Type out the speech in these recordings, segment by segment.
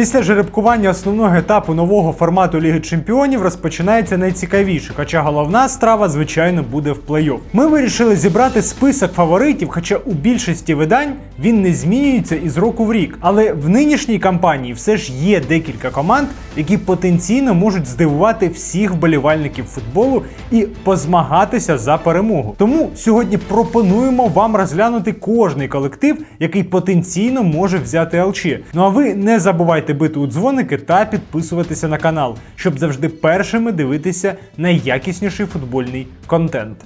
Після жеребкування основного етапу нового формату Ліги Чемпіонів розпочинається найцікавіше, хоча головна страва, звичайно, буде в плей-офф. Ми вирішили зібрати список фаворитів, хоча у більшості видань він не змінюється із року в рік. Але в нинішній кампанії все ж є декілька команд, які потенційно можуть здивувати всіх вболівальників футболу і позмагатися за перемогу. Тому сьогодні пропонуємо вам розглянути кожний колектив, який потенційно може взяти ЛЧ. Ну а ви не забувайте бити у дзвоники та підписуватися на канал, щоб завжди першими дивитися найякісніший футбольний контент.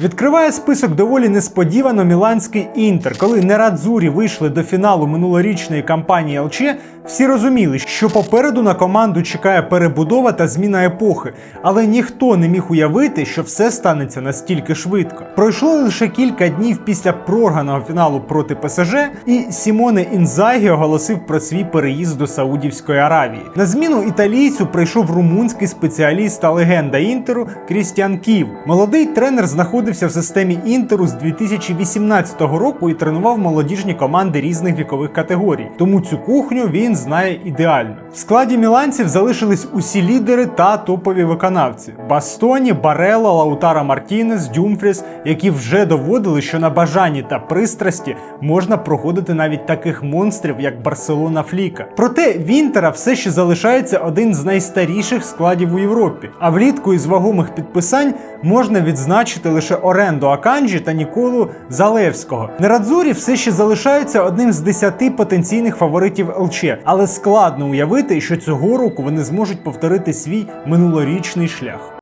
Відкриває список доволі несподівано міланський інтер. Коли нерадзурі вийшли до фіналу минулорічної кампанії ЛЧ, всі розуміли, що попереду на команду чекає перебудова та зміна епохи, але ніхто не міг уявити, що все станеться настільки швидко. Пройшло лише кілька днів після програного фіналу проти ПСЖ, і Сімоне Інзагі оголосив про свій переїзд до Саудівської Аравії. На зміну італійцю прийшов румунський спеціаліст та легенда інтеру Крістіан Ків. Молодий тренер знаходився в системі інтеру з 2018 року і тренував молодіжні команди різних вікових категорій. Тому цю кухню він знає ідеально. В складі міланців залишились усі лідери та топові виконавці: Бастоні, Барело, Лаутара Мартінес, Дюмфріс, які вже доводили, що на бажанні та пристрасті можна проходити навіть таких монстрів, як Барселона Фліка. Проте в Інтера все ще залишається один з найстаріших складів у Європі. А влітку із вагомих підписань можна відзначити лише оренду Аканджі та Ніколу Залевського. Нерадзурі все ще залишаються одним з десяти потенційних фаворитів ЛЧ, але складно уявити, що цього року вони зможуть повторити свій минулорічний шлях.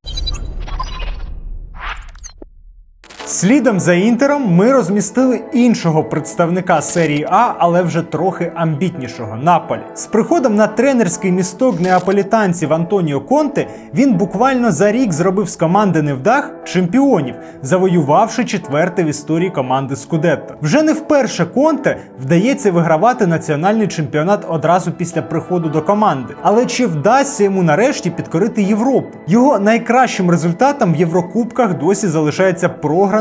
Слідом за інтером ми розмістили іншого представника серії А, але вже трохи амбітнішого Наполі. З приходом на тренерський місток неаполітанців Антоніо Конте він буквально за рік зробив з команди невдах чемпіонів, завоювавши четверте в історії команди Скудетто. Вже не вперше Конте вдається вигравати національний чемпіонат одразу після приходу до команди. Але чи вдасться йому нарешті підкорити Європу? Його найкращим результатом в Єврокубках досі залишається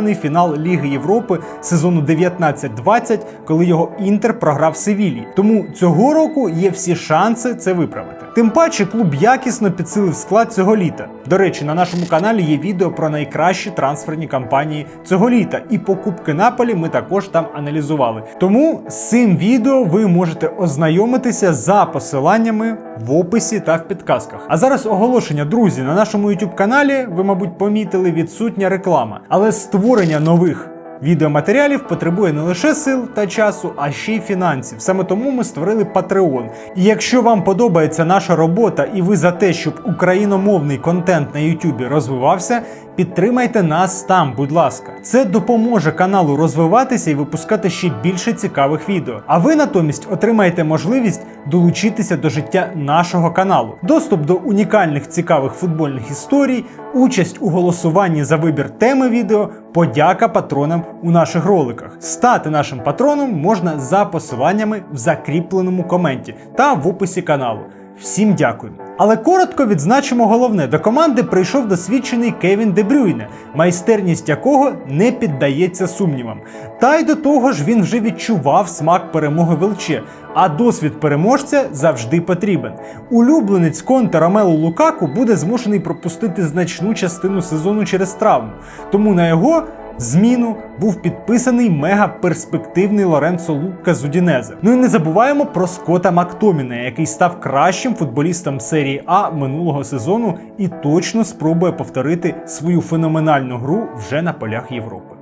програний фінал Ліги Європи сезону 19-20, коли його інтер програв Севілі. Тому цього року є всі шанси це виправити. Тим паче клуб якісно підсилив склад цього літа. До речі, на нашому каналі є відео про найкращі трансферні кампанії цього літа, і покупки Наполі ми також там аналізували. Тому з цим відео ви можете ознайомитися за посиланнями в описі та в підказках. А зараз оголошення, друзі, на нашому YouTube каналі ви, мабуть, помітили відсутня реклама, але створення нових. Відеоматеріалів потребує не лише сил та часу, а ще й фінансів. Саме тому ми створили Patreon. І якщо вам подобається наша робота і ви за те, щоб україномовний контент на YouTube розвивався, підтримайте нас там, будь ласка. Це допоможе каналу розвиватися і випускати ще більше цікавих відео. А ви натомість отримаєте можливість долучитися до життя нашого каналу, доступ до унікальних цікавих футбольних історій, участь у голосуванні за вибір теми відео, подяка патронам у наших роликах. Стати нашим патроном можна за посиланнями в закріпленому коменті та в описі каналу. Всім дякую. Але коротко відзначимо головне: до команди прийшов досвідчений Кевін Дебрюйне, майстерність якого не піддається сумнівам. Та й до того ж він вже відчував смак перемоги Велче, а досвід переможця завжди потрібен. Улюбленець Конте Ромелу Лукаку буде змушений пропустити значну частину сезону через травму, тому на його зміну був підписаний мега-перспективний Лоренцо Лукка з Удінезе. Ну і не забуваємо про Скота Мактоміна, який став кращим футболістом серії А минулого сезону і точно спробує повторити свою феноменальну гру вже на полях Європи.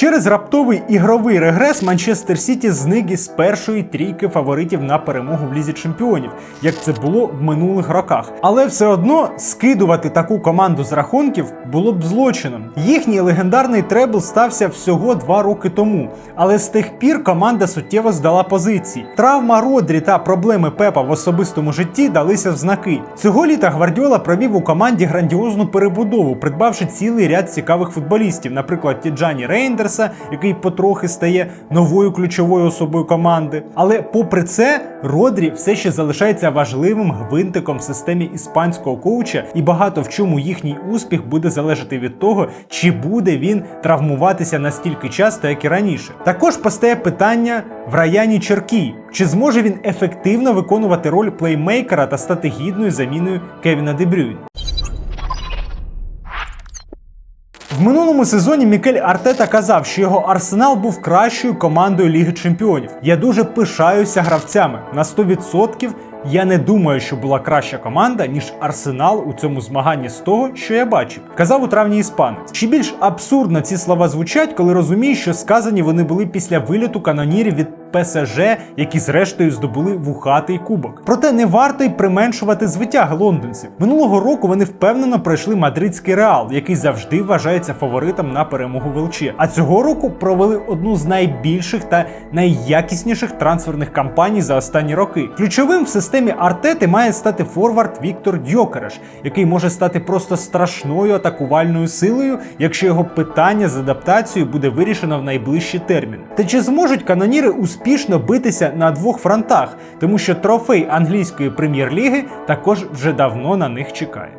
Через раптовий ігровий регрес Манчестер Сіті зник із першої трійки фаворитів на перемогу в лізі чемпіонів, як це було в минулих роках. Але все одно скидувати таку команду з рахунків було б злочином. Їхній легендарний требл стався всього два роки тому, але з тих пір команда суттєво здала позиції. Травма Родрі та проблеми Пепа в особистому житті далися в знаки. Цього літа Гвардіола провів у команді грандіозну перебудову, придбавши цілий ряд цікавих футболістів, наприклад, Тіджані Рейндерс. Джеймерса, який потрохи стає новою ключовою особою команди. Але попри це, Родрі все ще залишається важливим гвинтиком в системі іспанського коуча, і багато в чому їхній успіх буде залежати від того, чи буде він травмуватися настільки часто, як і раніше. Також постає питання в Раяні Черкі, чи зможе він ефективно виконувати роль плеймейкера та стати гідною заміною Кевіна Дебрюйн. В минулому сезоні Мікель Артета казав, що його арсенал був кращою командою Ліги Чемпіонів. Я дуже пишаюся гравцями. На 100% я не думаю, що була краща команда, ніж Арсенал у цьому змаганні з того, що я бачив. Казав у травні іспанець. Ще більш абсурдно ці слова звучать, коли розумієш, що сказані вони були після виліту канонірів від ПСЖ, які зрештою здобули вухатий кубок. Проте не варто й применшувати звитяги лондонців. Минулого року вони впевнено пройшли мадридський реал, який завжди вважається фаворитом на перемогу ВЛЧ. А цього року провели одну з найбільших та найякісніших трансферних кампаній за останні роки. Ключовим в системі Артети має стати форвард Віктор Дьокереш, який може стати просто страшною атакувальною силою, якщо його питання з адаптацією буде вирішено в найближчі терміни. Та чи зможуть каноніри успішно битися на двох фронтах, тому що трофей англійської прем'єр-ліги також вже давно на них чекає.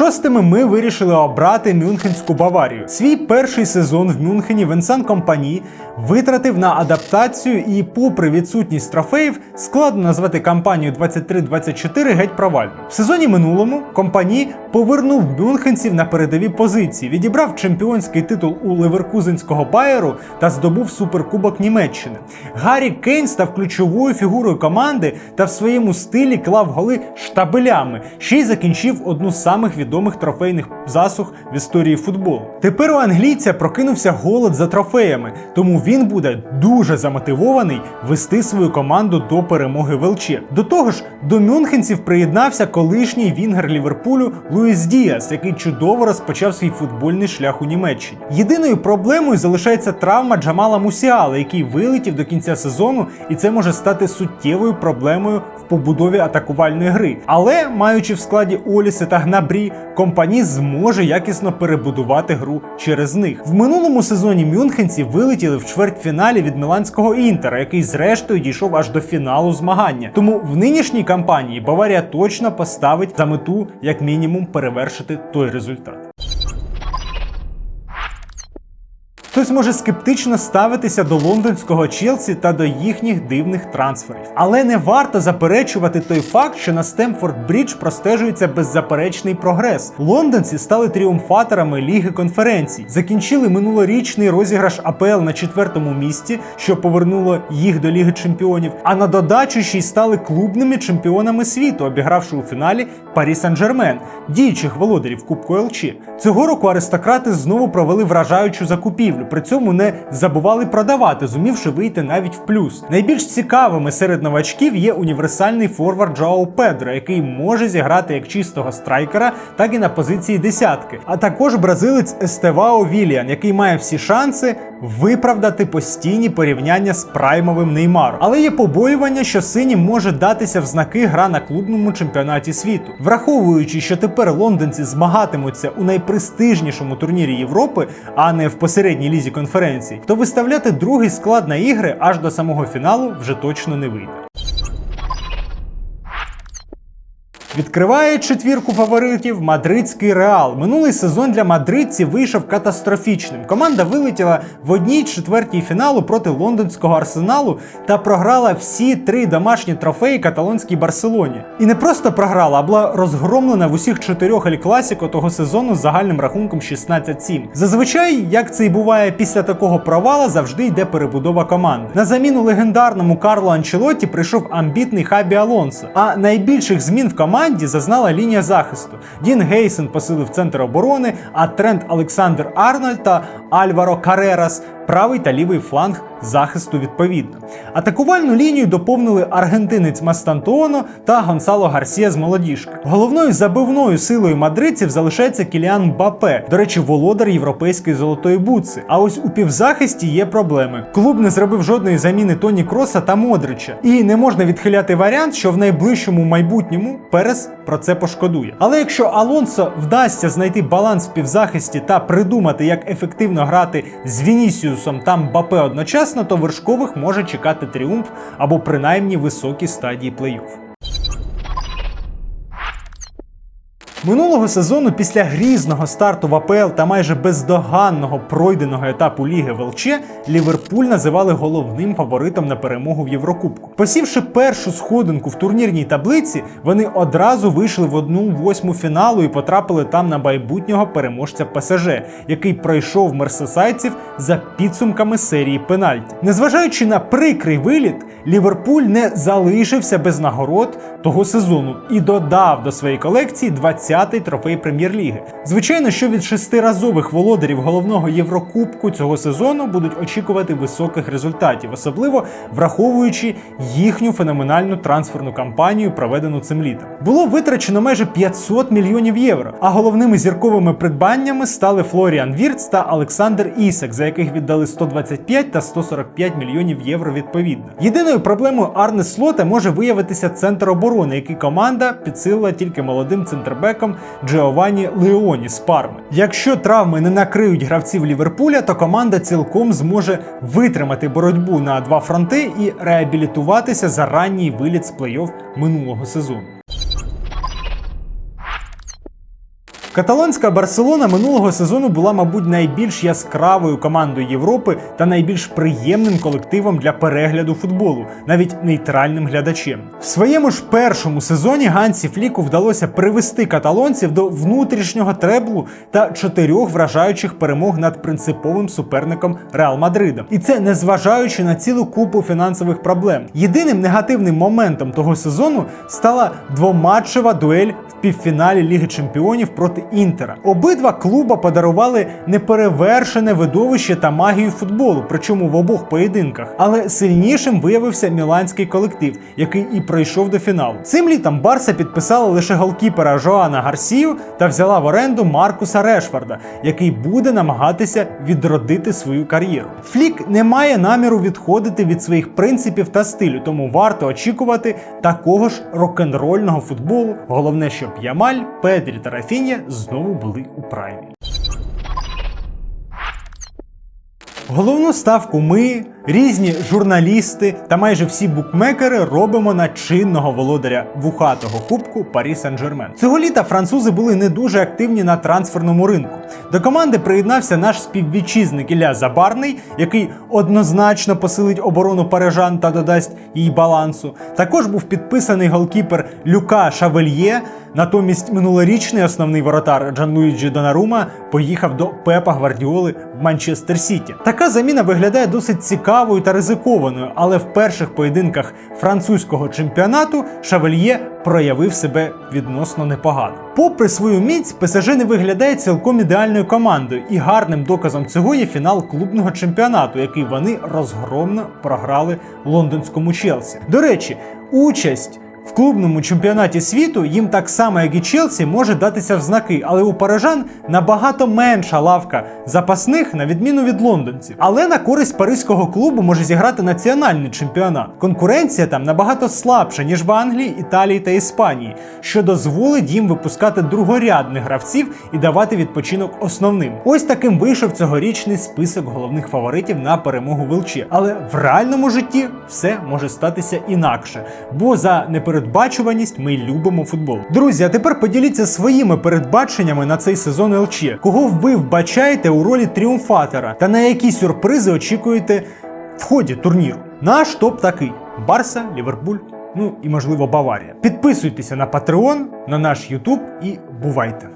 Шостими ми вирішили обрати Мюнхенську Баварію. Свій перший сезон в Мюнхені Венсан Компані витратив на адаптацію і, попри відсутність трофеїв, складно назвати кампанію 23-24 геть провальною. В сезоні минулому компані повернув мюнхенців на передові позиції, відібрав чемпіонський титул у Леверкузенського Байеру та здобув суперкубок Німеччини. Гаррі Кейн став ключовою фігурою команди та в своєму стилі клав голи штабелями, ще й закінчив одну з самих відомих трофейних засух в історії футболу. Тепер у англійця прокинувся голод за трофеями, тому він буде дуже замотивований вести свою команду до перемоги в ЛЧ. До того ж, до мюнхенців приєднався колишній вінгер Ліверпулю Луїс Діас, який чудово розпочав свій футбольний шлях у Німеччині. Єдиною проблемою залишається травма Джамала Мусіала, який вилетів до кінця сезону, і це може стати суттєвою проблемою в побудові атакувальної гри. Але маючи в складі Оліси та Гнабрі, компані зможе якісно перебудувати гру через них. В минулому сезоні мюнхенці вилетіли в чвертьфіналі від міланського інтера, який зрештою дійшов аж до фіналу змагання. Тому в нинішній кампанії Баварія точно поставить за мету як мінімум перевершити той результат. Хтось може скептично ставитися до лондонського Челсі та до їхніх дивних трансферів. Але не варто заперечувати той факт, що на Стемфорд Брідж простежується беззаперечний прогрес. Лондонці стали тріумфаторами Ліги конференцій, закінчили минулорічний розіграш АПЛ на четвертому місці, що повернуло їх до Ліги Чемпіонів. А на додачу ще й стали клубними чемпіонами світу, обігравши у фіналі Парі Сан-Жермен, діючих володарів Кубку ЛЧ. Цього року аристократи знову провели вражаючу закупівлю. При цьому не забували продавати, зумівши вийти навіть в плюс. Найбільш цікавими серед новачків є універсальний форвард Джоау Педро, який може зіграти як чистого страйкера, так і на позиції десятки. А також бразилець Естевао Віліан, який має всі шанси виправдати постійні порівняння з праймовим Неймаром. Але є побоювання, що синім може датися в знаки гра на клубному чемпіонаті світу, враховуючи, що тепер лондонці змагатимуться у найпрестижнішому турнірі Європи, а не в посередній лізі конференцій, то виставляти другий склад на ігри аж до самого фіналу вже точно не вийде. Відкриває четвірку фаворитів мадридський реал. Минулий сезон для мадридців вийшов катастрофічним. Команда вилетіла в одній четвертій фіналу проти лондонського арсеналу та програла всі три домашні трофеї каталонській Барселоні. І не просто програла, а була розгромлена в усіх чотирьох ель класіко того сезону з загальним рахунком 16-7. Зазвичай, як це і буває після такого провала, завжди йде перебудова команди. На заміну легендарному Карло Анчелотті прийшов амбітний Хабі Алонсо. А найбільших змін в команді команді зазнала лінія захисту. Дін Гейсен посилив центр оборони, а Трент Олександр Арнольд та Альваро Карерас правий та лівий фланг захисту відповідно. Атакувальну лінію доповнили аргентинець Мастантуоно та Гонсало Гарсія з молодіжки. Головною забивною силою мадридців залишається Кіліан Бапе, до речі, володар європейської золотої буци. А ось у півзахисті є проблеми. Клуб не зробив жодної заміни Тоні Кроса та Модрича. І не можна відхиляти варіант, що в найближчому майбутньому Перес про це пошкодує. Але якщо Алонсо вдасться знайти баланс в півзахисті та придумати, як ефективно грати з Вінісіусом та Мбапе одночасно, то вершкових може чекати тріумф або принаймні високі стадії плей-офф. Минулого сезону після грізного старту в АПЛ та майже бездоганного пройденого етапу Ліги ВЛЧ Ліверпуль називали головним фаворитом на перемогу в Єврокубку. Посівши першу сходинку в турнірній таблиці, вони одразу вийшли в одну восьму фіналу і потрапили там на майбутнього переможця ПСЖ, який пройшов мерсесайців за підсумками серії пенальті. Незважаючи на прикрий виліт, Ліверпуль не залишився без нагород того сезону і додав до своєї колекції 20-й трофей прем'єр-ліги. Звичайно, що від шестиразових володарів головного Єврокубку цього сезону будуть очікувати високих результатів, особливо враховуючи їхню феноменальну трансферну кампанію, проведену цим літом. Було витрачено майже 500 мільйонів євро. А головними зірковими придбаннями стали Флоріан Вірц та Олександр Ісак, за яких віддали 125 та 145 мільйонів євро відповідно. Єдиною проблемою Арне Слота може виявитися центр оборони, який команда підсилила тільки молодим центрбеком Джеованні Леоні з Парми. Якщо травми не накриють гравців Ліверпуля, то команда цілком зможе витримати боротьбу на два фронти і реабілітуватися за ранній виліт з плей-офф минулого сезону. Каталонська Барселона минулого сезону була, мабуть, найбільш яскравою командою Європи та найбільш приємним колективом для перегляду футболу, навіть нейтральним глядачем. В своєму ж першому сезоні Гансі Фліку вдалося привести каталонців до внутрішнього треблу та чотирьох вражаючих перемог над принциповим суперником Реал Мадридом. І це незважаючи на цілу купу фінансових проблем. Єдиним негативним моментом того сезону стала двоматчева дуель в півфіналі Ліги Чемпіонів проти Інтера. Обидва клуба подарували неперевершене видовище та магію футболу, причому в обох поєдинках. Але сильнішим виявився міланський колектив, який і пройшов до фіналу. Цим літом Барса підписала лише голкіпера Жоана Гарсію та взяла в оренду Маркуса Решфорда, який буде намагатися відродити свою кар'єру. Флік не має наміру відходити від своїх принципів та стилю, тому варто очікувати такого ж рок-н-рольного футболу. Головне, щоб Ямаль, Педрі та Рафінія знову були у праймі. Головну ставку ми, різні журналісти та майже всі букмекери робимо на чинного володаря вухатого кубку Парі Сен-Жермен. Цього літа французи були не дуже активні на трансферному ринку. До команди приєднався наш співвітчизник Ілля Забарний, який однозначно посилить оборону парижан та додасть їй балансу. Також був підписаний голкіпер Люка Шавельє. Натомість минулорічний основний воротар Джанлуїджі Донарума поїхав до Пепа Гвардіоли в Манчестер Сіті. Така заміна виглядає досить цікавою та ризикованою, але в перших поєдинках французького чемпіонату Шавельє проявив себе відносно непогано. Попри свою міць, ПСЖ не виглядає цілком ідеальною командою, і гарним доказом цього є фінал клубного чемпіонату, який вони розгромно програли лондонському Челсі. До речі, участь. В клубному чемпіонаті світу їм так само, як і Челсі, може датися в знаки, але у парижан набагато менша лавка запасних, на відміну від лондонців. Але на користь паризького клубу може зіграти національний чемпіонат. Конкуренція там набагато слабша, ніж в Англії, Італії та Іспанії, що дозволить їм випускати другорядних гравців і давати відпочинок основним. Ось таким вийшов цьогорічний список головних фаворитів на перемогу Вилче. Але в реальному житті все може статися інакше, бо за непередбачуваність ми любимо футбол. Друзі, а тепер поділіться своїми передбаченнями на цей сезон ЛЧ. Кого ви вбачаєте у ролі тріумфатора та на які сюрпризи очікуєте в ході турніру? Наш топ такий: Барса, Ліверпуль. Ну і можливо Баварія. Підписуйтеся на Patreon, на наш YouTube і бувайте!